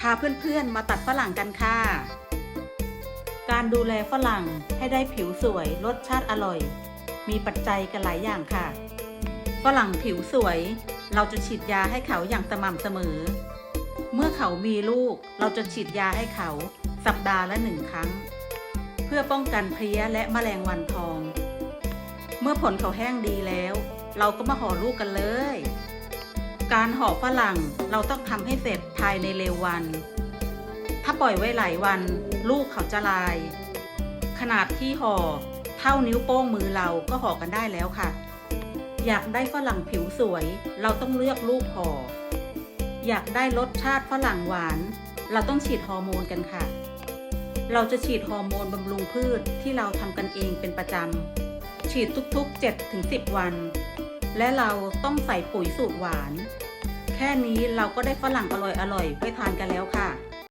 พาเพื่อนๆ มาตัดฝรั่งกันค่ะ การดูแลฝรั่งให้ได้ผิวสวยรสชาติอร่อย มีปัจจัยกันหลายอย่างค่ะ ฝรั่งผิวสวย เราจะฉีดยาให้เขาอย่างสม่ำเสมอ เมื่อเขามีลูกเราจะฉีดยาให้เขา สัปดาห์ละหนึ่งครั้ง เพื่อป้องกันเพลี้ยและแมลงวันทอง เมื่อผลเขาแห้งดีแล้ว เราก็มาห่อลูกกันเลย การห่อฝรั่งเราต้องทำให้เสร็จภายในเร็ววัน ถ้าปล่อยไว้หลายวันลูกเขาจะลาย ขนาดที่ห่อเท่านิ้วโป้งมือเราก็ห่อกันได้แล้วค่ะ อยากได้ฝรั่งผิวสวย เราต้องเลือกลูกห่อ อยากได้รสชาติฝรั่งหวาน เราต้องฉีดฮอร์โมนกันค่ะ เราจะฉีดฮอร์โมนบำรุงพืชที่เราทำกันเองเป็นประจำฉีดทุกๆ 7-10 วัน และเราต้องใส่ปุ๋ยสูตรหวาน แค่นี้เราก็ได้ฝรั่งอร่อยๆไว้ทานกันแล้วค่ะ